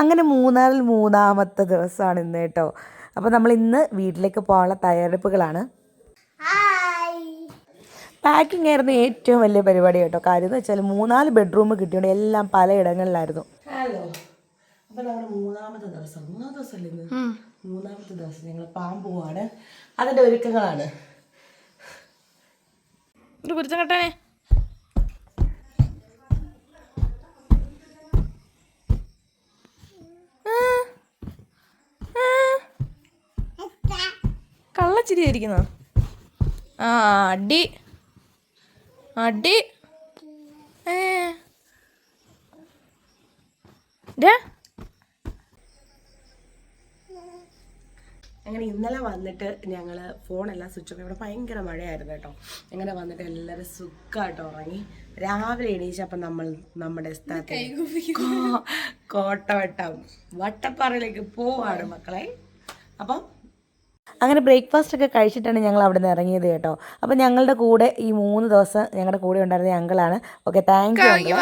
അങ്ങനെ മൂന്നാറിൽ മൂന്നാമത്തെ ദിവസമാണ് ഇന്ന് കേട്ടോ. അപ്പോൾ നമ്മൾ ഇന്ന് വീട്ടിലേക്ക് പോകാനുള്ള തയ്യാറെടുപ്പുകളാണ്. പാക്കിംഗ് ആയിരുന്നു ഏറ്റവും വലിയ പരിപാടി കേട്ടോ. കാര്യം എന്ന് വെച്ചാൽ മൂന്നാൽ ബെഡ്റൂം കിട്ടിയോണ്ട് എല്ലാം പലയിടങ്ങളിലായിരുന്നു. ഹലോ അപ്പൊ നമ്മുടെ മൂന്നാമത്തെ ദിവസം ദിവസം മൂന്നാമത്തെ ദിവസം ഞങ്ങൾ പാമ്പുവാണ് അതിന്റെ ഒരുക്കങ്ങളാണ്. ഒരു കെട്ടാനേ. കള്ളച്ചിരി ആയിരിക്കുന്ന ആ അടി. അടി. ഏ. അങ്ങനെ ഇന്നലെ വന്നിട്ട് ഞങ്ങൾ ഫോണെല്ലാം സ്വിച്ച് ഓഫ് ഇവിടെ ഭയങ്കര മഴയായിരുന്നു കേട്ടോ. അങ്ങനെ വന്നിട്ട് എല്ലാവരും സുഖമായിട്ട് ഉറങ്ങി. രാവിലെ എണീച്ചപ്പം നമ്മൾ നമ്മുടെ സ്ഥലത്ത് കോട്ടവട്ടം വട്ടപ്പാറയിലേക്ക് പോവാണ് മക്കളെ. അപ്പം അങ്ങനെ ബ്രേക്ക്ഫാസ്റ്റ് ഒക്കെ കഴിച്ചിട്ടാണ് ഞങ്ങൾ അവിടെ നിന്ന് ഇറങ്ങിയത് കേട്ടോ. അപ്പോൾ ഞങ്ങളുടെ കൂടെ ഈ മൂന്ന് ദിവസം ഞങ്ങളുടെ കൂടെ ഉണ്ടായിരുന്ന അങ്കിളാണ്. ഓക്കെ താങ്ക് യു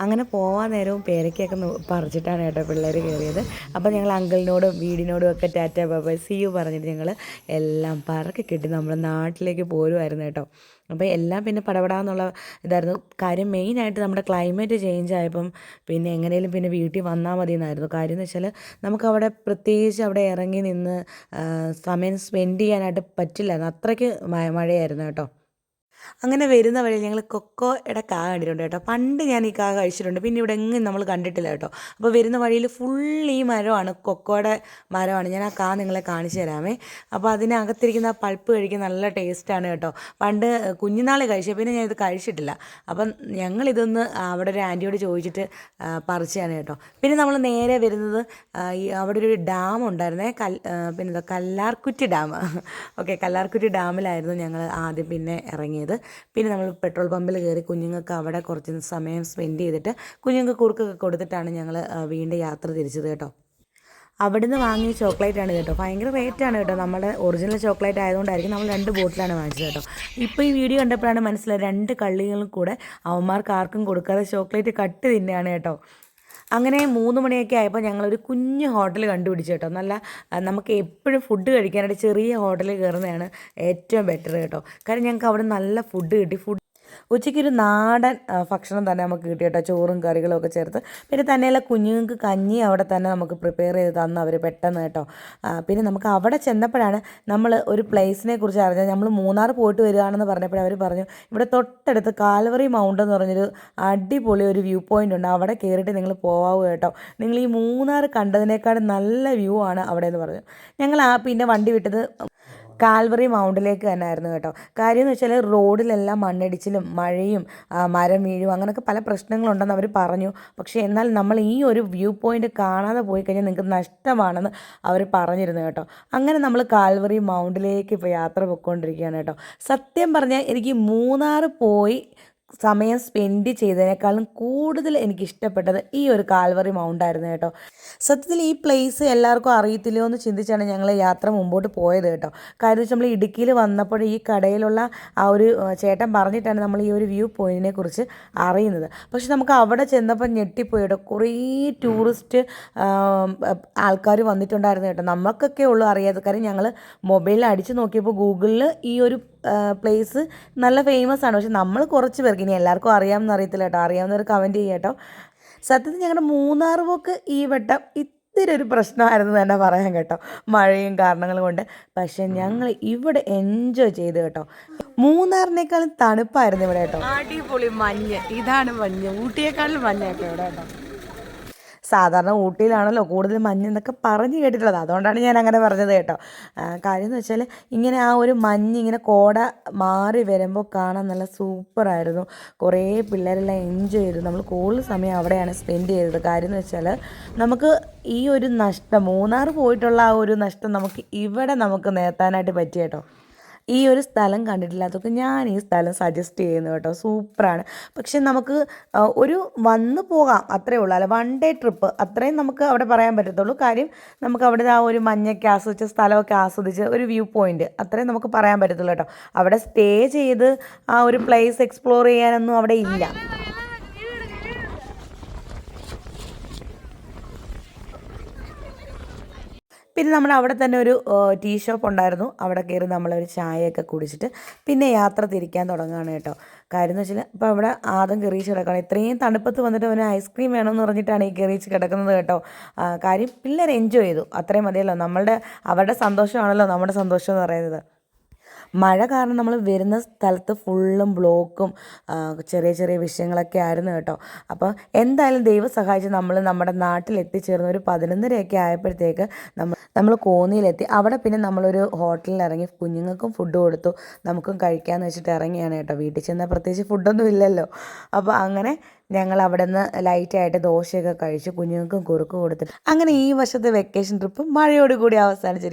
അങ്ങനെ പോവാൻ നേരവും പേരയ്ക്കൊക്കെ പറിച്ചിട്ടാണ് കേട്ടോ പിള്ളേർ കയറിയത് അപ്പോൾ ഞങ്ങൾ അങ്കിളിനോടും വീടിനോടും ഒക്കെ ടാറ്റ ബാബ സി യു പറഞ്ഞിട്ട് ഞങ്ങൾ എല്ലാം പറക്കി കിട്ടി നമ്മുടെ നാട്ടിലേക്ക് പോരുമായിരുന്നു കേട്ടോ. അപ്പോൾ എല്ലാം പിന്നെ പടപടാന്നുള്ള ഇതായിരുന്നു. കാര്യം മെയിനായിട്ട് നമ്മുടെ ക്ലൈമറ്റ് ചേഞ്ച് ആയപ്പം പിന്നെ എങ്ങനെയും പിന്നെ വീട്ടിൽ വന്നാൽ മതി എന്നായിരുന്നു കാര്യം എന്ന് വെച്ചാൽ നമുക്കവിടെ പ്രത്യേകിച്ച് അവിടെ ഇറങ്ങി നിന്ന് സമയം സ്പെൻഡ് ചെയ്യാനായിട്ട് പറ്റില്ലായിരുന്നു. അത്രയ്ക്ക് മഴയായിരുന്നു കേട്ടോ. അങ്ങനെ വരുന്ന വഴിയിൽ ഞങ്ങൾ കൊക്കോയുടെ കാ കണ്ടിട്ടുണ്ട് കേട്ടോ. പണ്ട് ഞാൻ ഈ കാ കഴിച്ചിട്ടുണ്ട്. പിന്നെ ഇവിടെ എങ്ങും നമ്മൾ കണ്ടിട്ടില്ല കേട്ടോ. അപ്പോൾ വരുന്ന വഴിയിൽ ഫുൾ ഈ മരമാണ്. കൊക്കോയുടെ മരമാണ്. ഞാൻ ആ കാ നിങ്ങളെ കാണിച്ചു തരാമേ. അപ്പോൾ അതിനകത്തിരിക്കുന്ന ആ പൾപ്പ് കഴിക്കാൻ നല്ല ടേസ്റ്റാണ് കേട്ടോ. പണ്ട് കുഞ്ഞുനാൾ കഴിച്ചത് പിന്നെ ഞാൻ ഇത് കഴിച്ചിട്ടില്ല. അപ്പം ഞങ്ങളിതൊന്ന് അവിടെ ഒരു ആന്റിയോട് ചോദിച്ചിട്ട് പറിച്ചതാണ് കേട്ടോ. പിന്നെ നമ്മൾ നേരെ വരുന്നത് ഈ അവിടെ ഒരു ഡാം ഉണ്ടായിരുന്നേ. കൽ പിന്നെ കല്ലാർക്കുറ്റി ഡാം. ഓക്കെ കല്ലാർക്കുറ്റി ഡാമിലായിരുന്നു ഞങ്ങൾ ആദ്യം പിന്നെ ഇറങ്ങിയത്. പിന്നെ നമ്മൾ പെട്രോൾ പമ്പിൽ കയറി കുഞ്ഞുങ്ങൾക്ക് അവിടെ കുറച്ച് സമയം സ്പെൻഡ് ചെയ്തിട്ട് കുഞ്ഞുങ്ങൾക്ക് കുറുക്കൊക്കെ കൊടുത്തിട്ടാണ് ഞങ്ങൾ വീണ്ടും യാത്ര തിരിച്ചത് കേട്ടോ. അവിടുന്ന് വാങ്ങിയ ചോക്ലേറ്റ് ആണ് കേട്ടോ. ഭയങ്കര റേറ്റ് ആണ് കേട്ടോ. നമ്മുടെ ഒറിജിനൽ ചോക്ലേറ്റ് ആയതുകൊണ്ടായിരിക്കും നമ്മൾ രണ്ട് ബോട്ടിലാണ് വാങ്ങിച്ചത് കേട്ടോ. ഇപ്പോൾ ഈ വീഡിയോ കണ്ടപ്പോഴാണ് മനസ്സിലായത് രണ്ട് കള്ളികളും കൂടെ അവന്മാർക്ക് ആർക്കും കൊടുക്കാതെ ചോക്ലേറ്റ് കട്ട് തിന്നെയാണ് കേട്ടോ. അങ്ങനെ മൂന്ന് മണിയൊക്കെ ആയപ്പോൾ ഞങ്ങളൊരു കുഞ്ഞ് ഹോട്ടൽ കണ്ടുപിടിച്ചു കേട്ടോ. നല്ല നമുക്ക് എപ്പോഴും ഫുഡ് കഴിക്കാനായിട്ട് ചെറിയ ഹോട്ടലിൽ കയറുന്നതാണ് ഏറ്റവും ബെറ്റർ കേട്ടോ. കാരണം ഞങ്ങൾക്ക് അവിടെ നല്ല ഫുഡ് കിട്ടി. ഫുഡ് ഉച്ചയ്ക്ക് ഒരു നാടൻ ഭക്ഷണം തന്നെ നമുക്ക് കിട്ടി കേട്ടോ. ചോറും കറികളും ഒക്കെ ചേർത്ത്. പിന്നെ തന്നെയല്ല കുഞ്ഞുങ്ങൾക്ക് കഞ്ഞി അവിടെ തന്നെ നമുക്ക് പ്രിപ്പയർ ചെയ്ത് തന്നു അവർ പെട്ടെന്ന് കേട്ടോ. പിന്നെ നമുക്ക് അവിടെ ചെന്നപ്പോഴാണ് നമ്മൾ ഒരു പ്ലേസിനെ കുറിച്ച് അറിഞ്ഞത്. നമ്മൾ മൂന്നാർ പോയിട്ട് വരികയാണെന്ന് പറഞ്ഞപ്പോൾ അവർ പറഞ്ഞു ഇവിടെ തൊട്ടടുത്ത് കാൽവറി മൗണ്ട് എന്ന് പറഞ്ഞൊരു അടിപൊളി ഒരു വ്യൂ പോയിന്റ് ഉണ്ട്. അവിടെ കയറിയിട്ട് നിങ്ങൾ പോവാവൂ കേട്ടോ. നിങ്ങൾ ഈ മൂന്നാർ കണ്ടതിനേക്കാളും നല്ല വ്യൂ ആണ് അവിടെ എന്ന് പറഞ്ഞു. ഞങ്ങൾ ആ പിന്നെ വണ്ടി വിട്ടത് കാൽവറി മൗണ്ടിലേക്ക് തന്നെ ആയിരുന്നു കേട്ടോ. കാര്യം എന്ന് വെച്ചാൽ റോഡിലെല്ലാം മണ്ണിടിച്ചിലും മഴയും മരം വീഴും അങ്ങനെയൊക്കെ പല പ്രശ്നങ്ങളുണ്ടെന്ന് അവർ പറഞ്ഞു. പക്ഷേ എന്നാൽ നമ്മൾ ഈ ഒരു വ്യൂ പോയിന്റ് കാണാതെ പോയി കഴിഞ്ഞാൽ നിങ്ങൾക്ക് നഷ്ടമാണെന്ന് അവർ പറഞ്ഞിരുന്നു കേട്ടോ. അങ്ങനെ നമ്മൾ കാൽവറി മൗണ്ടിലേക്ക് ഇപ്പോൾ യാത്ര പോയിക്കൊണ്ടിരിക്കുകയാണ് കേട്ടോ. സത്യം പറഞ്ഞാൽ എനിക്ക് മൂന്നാർ പോയി സമയം സ്പെൻഡ് ചെയ്തതിനേക്കാളും കൂടുതൽ എനിക്ക് ഇഷ്ടപ്പെട്ടത് ഈ ഒരു കാൽവറി മൗണ്ട് ആയിരുന്നു കേട്ടോ. സത്യത്തിൽ ഈ പ്ലേസ് എല്ലാവർക്കും അറിയത്തില്ലയോ എന്ന് ചിന്തിച്ചാണ് ഞങ്ങൾ യാത്ര മുമ്പോട്ട് പോയത് കേട്ടോ. കാര്യം വെച്ചാൽ നമ്മൾ ഇടുക്കിയിൽ വന്നപ്പോൾ ഈ കടയിലുള്ള ആ ഒരു ചേട്ടൻ പറഞ്ഞിട്ടാണ് നമ്മൾ ഈ ഒരു വ്യൂ പോയിന്റിനെ കുറിച്ച് അറിയുന്നത്. പക്ഷെ നമുക്ക് അവിടെ ചെന്നപ്പോൾ ഞെട്ടിപ്പോയി കേട്ടോ. കുറേ ടൂറിസ്റ്റ് ആൾക്കാർ വന്നിട്ടുണ്ടായിരുന്നു കേട്ടോ. നമുക്കൊക്കെ ഉള്ളൂ അറിയാത്ത കാര്യം ഞങ്ങൾ മൊബൈലിൽ അടിച്ചു നോക്കിയപ്പോൾ ഗൂഗിളിൽ ഈ ഒരു പ്ലേസ് നല്ല ഫേമസ് ആണ്. പക്ഷെ നമ്മൾ കുറച്ച് പേർക്ക് ഇനി എല്ലാവർക്കും അറിയാമെന്ന് അറിയത്തില്ല കേട്ടോ. അറിയാവുന്നവർ കമന്റ് ചെയ്യാം കേട്ടോ. സത്യത്തിൽ ഞങ്ങളുടെ മൂന്നാർ പോക്ക് ഈ വട്ടം ഇത്തിരി ഒരു പ്രശ്നമായിരുന്നു തന്നെ പറയാം കേട്ടോ. മഴയും കാരണങ്ങളും കൊണ്ട്. പക്ഷെ ഞങ്ങൾ ഇവിടെ എൻജോയ് ചെയ്ത് കേട്ടോ. മൂന്നാറിനേക്കാളും തണുപ്പായിരുന്നു ഇവിടെ കേട്ടോ. അടിപൊളി മഞ്ഞ്. ഇതാണ് മഞ്ഞ്. ഊട്ടിയേക്കാളും മഞ്ഞ കേട്ടോ ഇവിടെ കേട്ടോ. സാധാരണ ഊട്ടിയിലാണല്ലോ കൂടുതൽ മഞ്ഞ് എന്നൊക്കെ പറഞ്ഞു കേട്ടിട്ടുള്ളത്. അതുകൊണ്ടാണ് ഞാൻ അങ്ങനെ പറഞ്ഞത് കേട്ടോ. കാര്യം എന്ന് വെച്ചാൽ ഇങ്ങനെ ആ ഒരു മഞ്ഞ് ഇങ്ങനെ കോട മാറി വരുമ്പോൾ കാണാൻ നല്ല സൂപ്പറായിരുന്നു. കുറേ പിള്ളേരെല്ലാം എൻജോയ് ചെയ്തു. നമ്മൾ കൂടുതൽ സമയം അവിടെയാണ് സ്പെൻഡ് ചെയ്തത്. കാര്യം എന്ന് വെച്ചാൽ നമുക്ക് ഈ ഒരു നഷ്ടം മൂന്നാർ പോയിട്ടുള്ള ആ ഒരു നഷ്ടം നമുക്ക് ഇവിടെ നമുക്ക് നേത്താനായിട്ട് പറ്റി കേട്ടോ. ഈ ഒരു സ്ഥലം കണ്ടിട്ടില്ല. അതൊക്കെ ഞാൻ ഈ സ്ഥലം സജസ്റ്റ് ചെയ്യുന്നു കേട്ടോ. സൂപ്പറാണ്. പക്ഷെ നമുക്ക് ഒരു വന്ന് പോകാം. അത്രേ ഉള്ളൂ. അല്ല വൺ ഡേ ട്രിപ്പ് അത്രയും നമുക്ക് അവിടെ പറയാൻ പറ്റത്തുള്ളൂ. കാര്യം നമുക്ക് അവിടെ ആ ഒരു മഞ്ഞൊക്കെ ആസ്വദിച്ച സ്ഥലമൊക്കെ ആസ്വദിച്ച് ഒരു വ്യൂ പോയിന്റ് അത്രയും നമുക്ക് പറയാൻ പറ്റത്തുള്ളൂ കേട്ടോ. അവിടെ സ്റ്റേ ചെയ്ത് ആ ഒരു പ്ലേസ് എക്സ്പ്ലോർ ചെയ്യാനൊന്നും അവിടെ ഇല്ല. പിന്നെ നമ്മൾ അവിടെ തന്നെ ഒരു ടീ ഷോപ്പ് ഉണ്ടായിരുന്നു. അവിടെ കയറി നമ്മളൊരു ചായയൊക്കെ കുടിച്ചിട്ട് പിന്നെ യാത്ര തിരിക്കാൻ തുടങ്ങുകയാണ് കേട്ടോ. കാര്യം എന്ന് വെച്ചാൽ ഇപ്പോൾ അവിടെ ആദ്യം കെറിയിച്ച് കിടക്കണം. ഇത്രയും തണുപ്പത്ത് വന്നിട്ട് അവന് ഐസ്ക്രീം വേണമെന്ന് പറഞ്ഞിട്ടാണ് ഈ കെറിയിച്ച് കിടക്കുന്നത് കേട്ടോ. കാര്യം പിള്ളേർ എൻജോയ് ചെയ്തു. അത്രയും മതിയല്ലോ. നമ്മളുടെ അവരുടെ സന്തോഷമാണല്ലോ നമ്മുടെ സന്തോഷം എന്ന് പറയുന്നത്. മഴ കാരണം നമ്മൾ വരുന്ന സ്ഥലത്ത് ഫുള്ളും ബ്ലോക്കും ചെറിയ ചെറിയ വിഷയങ്ങളൊക്കെ ആയിരുന്നു കേട്ടോ. അപ്പോൾ എന്തായാലും ദൈവം സഹായിച്ച് നമ്മൾ നമ്മുടെ നാട്ടിൽ എത്തിച്ചേർന്ന് ഒരു പതിനൊന്നരയൊക്കെ ആയപ്പോഴത്തേക്ക് നമ്മൾ നമ്മൾ കോന്നിയിലെത്തി. അവിടെ പിന്നെ നമ്മളൊരു ഹോട്ടലിൽ ഇറങ്ങി കുഞ്ഞുങ്ങൾക്കും ഫുഡ് കൊടുത്തു. നമുക്കും കഴിക്കാമെന്ന് വെച്ചിട്ട് ഇറങ്ങിയാണ് കേട്ടോ. വീട്ടിൽ ചെന്നാൽ പ്രത്യേകിച്ച് ഫുഡൊന്നും ഇല്ലല്ലോ. അപ്പോൾ അങ്ങനെ ഞങ്ങൾ അവിടെ നിന്ന് ലൈറ്റായിട്ട് ദോശയൊക്കെ കഴിച്ച് കുഞ്ഞുങ്ങൾക്കും കുറുക്ക് കൊടുത്തിട്ട് അങ്ങനെ ഈ വർഷത്തെ വെക്കേഷൻ ട്രിപ്പ് മഴയോടുകൂടി അവസാനിച്ചിരിക്കും